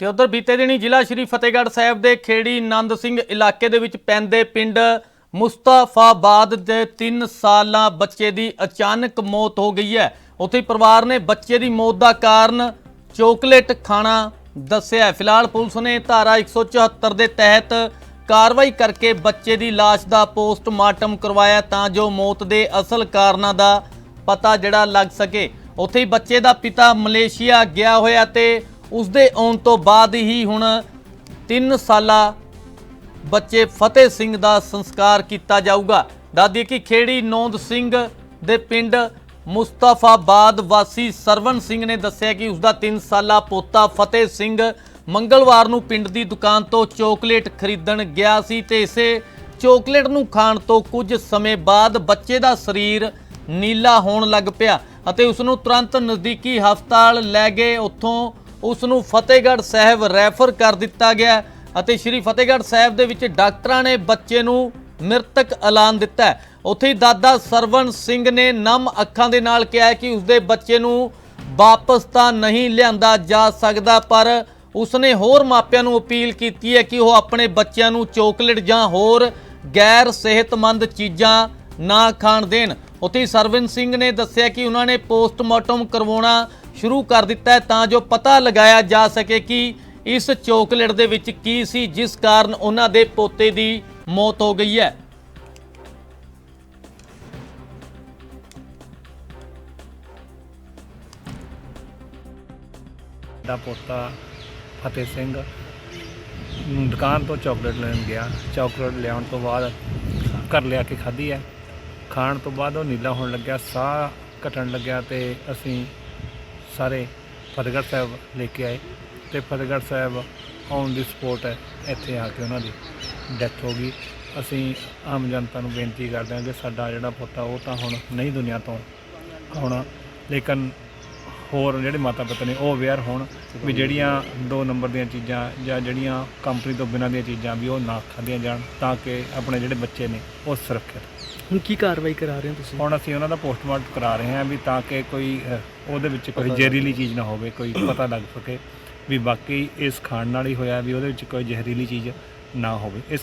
ਤੇ ਉਧਰ ਬੀਤੇ ਦਿਨੀ ਜ਼ਿਲ੍ਹਾ ਸ਼੍ਰੀ ਫਤਿਹਗੜ੍ਹ ਸਾਹਿਬ ਦੇ ਖੇੜੀ ਨੰਦ ਸਿੰਘ ਇਲਾਕੇ ਦੇ ਵਿੱਚ ਪੈਂਦੇ ਪਿੰਡ ਮੁਸਤਾਫਾਬਾਦ ਦੇ 3 ਸਾਲਾਂ ਬੱਚੇ ਦੀ ਅਚਾਨਕ ਮੌਤ ਹੋ ਗਈ ਹੈ। ਉੱਥੇ ਪਰਿਵਾਰ ਨੇ ਬੱਚੇ ਦੀ ਮੌਤ ਦਾ ਕਾਰਨ ਚੋਕਲੇਟ ਖਾਣਾ ਦੱਸਿਆ ਫਿਲਹਾਲ ਪੁਲਿਸ ਨੇ ਧਾਰਾ 174 ਦੇ ਤਹਿਤ ਕਾਰਵਾਈ ਕਰਕੇ ਬੱਚੇ ਦੀ ਲਾਸ਼ ਦਾ ਪੋਸਟਮਾਰਟਮ ਕਰਵਾਇਆ ਤਾਂ ਜੋ ਮੌਤ ਦੇ ਅਸਲ ਕਾਰਨਾਂ ਦਾ ਪਤਾ ਜਿਹੜਾ ਲੱਗ ਸਕੇ। ਉੱਥੇ ਹੀ ਬੱਚੇ ਦਾ ਪਿਤਾ ਮਲੇਸ਼ੀਆ ਗਿਆ ਹੋਇਆ ਤੇ ਉਸ ਦੇ ਆਉਣ ਤੋਂ ਬਾਅਦ ਹੀ ਹੁਣ 3 ਸਾਲਾ ਬੱਚੇ ਫਤਿਹ ਸਿੰਘ ਦਾ ਸੰਸਕਾਰ ਕੀਤਾ ਜਾਊਗਾ। ਦੱਸਦੀਏ ਕਿ ਖੇੜੀ ਨੌਂਦ ਸਿੰਘ ਦੇ ਪਿੰਡ ਮੁਸਤਾਫਾਬਾਦ ਵਾਸੀ ਸਰਵਨ ਸਿੰਘ ਨੇ ਦੱਸਿਆ ਕਿ ਉਸ ਦਾ 3 ਸਾਲਾ ਪੋਤਾ ਫਤਿਹ ਸਿੰਘ ਮੰਗਲਵਾਰ ਨੂੰ ਪਿੰਡ ਦੀ ਦੁਕਾਨ ਤੋਂ ਚੋਕਲੇਟ ਖਰੀਦਣ ਗਿਆ ਸੀ ਤੇ ਇਸੇ ਚੋਕਲੇਟ ਨੂੰ ਖਾਣ ਤੋਂ ਕੁਝ ਸਮੇਂ ਬਾਅਦ ਬੱਚੇ ਦਾ ਸਰੀਰ ਨੀਲਾ ਹੋਣ ਲੱਗ ਪਿਆ ਅਤੇ ਉਸ ਨੂੰ ਤੁਰੰਤ ਨਜ਼ਦੀਕੀ ਹਸਪਤਾਲ ਲੈ ਗਏ। ਉੱਥੋਂ ਉਸ ਨੂੰ ਫਤਿਹਗੜ੍ਹ ਸਾਹਿਬ ਰੈਫਰ ਕਰ ਦਿੱਤਾ ਗਿਆ ਅਤੇ ਸ਼੍ਰੀ ਫਤਿਹਗੜ੍ਹ ਸਾਹਿਬ ਦੇ ਵਿੱਚ ਡਾਕਟਰਾਂ ਨੇ ਬੱਚੇ ਨੂੰ ਮ੍ਰਿਤਕ ਐਲਾਨ ਦਿੱਤਾ ਹੈ। ਉੱਥੇ ਹੀ ਦਾਦਾ ਸਰਵਣ ਸਿੰਘ ਨੇ ਨਮ ਅੱਖਾਂ ਦੇ ਨਾਲ ਕਿਹਾ ਕਿ ਉਸਦੇ ਬੱਚੇ ਨੂੰ ਵਾਪਸ ਤਾਂ ਨਹੀਂ ਲਿਆਂਦਾ ਜਾ ਸਕਦਾ, ਪਰ ਉਸਨੇ ਹੋਰ ਮਾਪਿਆਂ ਨੂੰ ਅਪੀਲ ਕੀਤੀ ਹੈ ਕਿ ਉਹ ਆਪਣੇ ਬੱਚਿਆਂ ਨੂੰ ਚੋਕਲੇਟ ਜਾਂ ਹੋਰ ਗੈਰ ਸਿਹਤਮੰਦ ਚੀਜ਼ਾਂ ਨਾ ਖਾਣ ਦੇਣ ਉੱਥੇ ਹੀ ਸਰਵਨ ਸਿੰਘ ਨੇ ਦੱਸਿਆ ਕਿ ਉਹਨਾਂ ਨੇ ਪੋਸਟਮਾਰਟਮ ਕਰਵਾਉਣਾ ਸ਼ੁਰੂ ਕਰ ਦਿੱਤਾ ਤਾਂ ਜੋ ਪਤਾ ਲਗਾਇਆ ਜਾ ਸਕੇ ਕਿ ਇਸ ਚੋਕਲੇਟ ਦੇ ਵਿੱਚ ਕੀ ਸੀ, ਜਿਸ ਕਾਰਨ ਉਹਨਾਂ ਦੇ ਪੋਤੇ ਦੀ ਮੌਤ ਹੋ ਗਈ ਹੈ। ਦਾ ਪੋਤਾ ਫਤਿਹ ਸਿੰਘ ਦੁਕਾਨ ਤੋਂ ਚਾਕਲੇਟ ਲੈਣ ਗਿਆ। ਚਾਕਲੇਟ ਲਿਆਉਣ ਤੋਂ ਬਾਅਦ ਘਰ ਲਿਆ ਕੇ ਖਾਧੀ ਹੈ। ਖਾਣ ਤੋਂ ਬਾਅਦ ਉਹ ਨੀਲਾ ਹੋਣ ਲੱਗਿਆ, ਸਾਹ ਘਟਣ ਲੱਗਿਆ ਤੇ ਅਸੀਂ ਸਾਰੇ ਫਤਿਹਗੜ੍ਹ ਸਾਹਿਬ ਲੈ ਕੇ ਆਏ ਤੇ Fatehgarh Sahib on the support ਹੈ ਇੱਥੇ ਆ ਕੇ ਉਹਨਾਂ ਦੀ ਡੈਥ ਹੋ ਗਈ। ਅਸੀਂ ਆਮ ਜਨਤਾ ਨੂੰ ਬੇਨਤੀ ਕਰਦੇ ਹਾਂ ਕਿ ਸਾਡਾ ਜਿਹੜਾ ਪੁੱਤ ਆ, ਉਹ ਤਾਂ ਹੁਣ ਨਹੀਂ ਦੁਨੀਆ ਤੋਂ ਆਉਣਾ, ਲੇਕਿਨ ਹੋਰ ਜਿਹੜੇ ਮਾਤਾ ਪਿਤਾ ਨੇ ਉਹ ਅਵੇਅਰ ਹੋਣ ਵੀ ਜਿਹੜੀਆਂ ਦੋ ਨੰਬਰ ਦੀਆਂ ਚੀਜ਼ਾਂ ਜਾਂ ਜਿਹੜੀਆਂ ਕੰਪਨੀ ਤੋਂ ਬਿਨਾਂ ਦੀਆਂ ਚੀਜ਼ਾਂ ਵੀ ਉਹ ਨਾ ਖਾਧੀਆਂ ਜਾਣ ਤਾਂ ਕਿ ਆਪਣੇ ਜਿਹੜੇ ਬੱਚੇ ਨੇ ਉਹ ਸੁਰੱਖਿਅਤ ਹੁਣ ਕੀ ਕਾਰਵਾਈ ਕਰਾ ਰਹੇ ਹੋ ਤੁਸੀਂ? ਹੁਣ ਅਸੀਂ ਉਹਨਾਂ ਦਾ ਪੋਸਟਮਾਰਟਮ ਕਰਾ ਰਹੇ ਹਾਂ ਵੀ ਤਾਂ ਕਿ ਕੋਈ ਉਹਦੇ ਵਿੱਚ ਕੋਈ ਜ਼ਹਿਰੀਲੀ ਚੀਜ਼ ਨਾ ਹੋਵੇ ਕੋਈ ਪਤਾ ਲੱਗ ਸਕੇ ਵੀ ਬਾਕੀ ਇਸ ਖਾਣ ਨਾਲ ਹੀ ਹੋਇਆ ਵੀ ਉਹਦੇ ਵਿੱਚ ਕੋਈ ਜ਼ਹਿਰੀਲੀ ਚੀਜ਼ ਨਾ ਹੋਵੇ। ਇਸ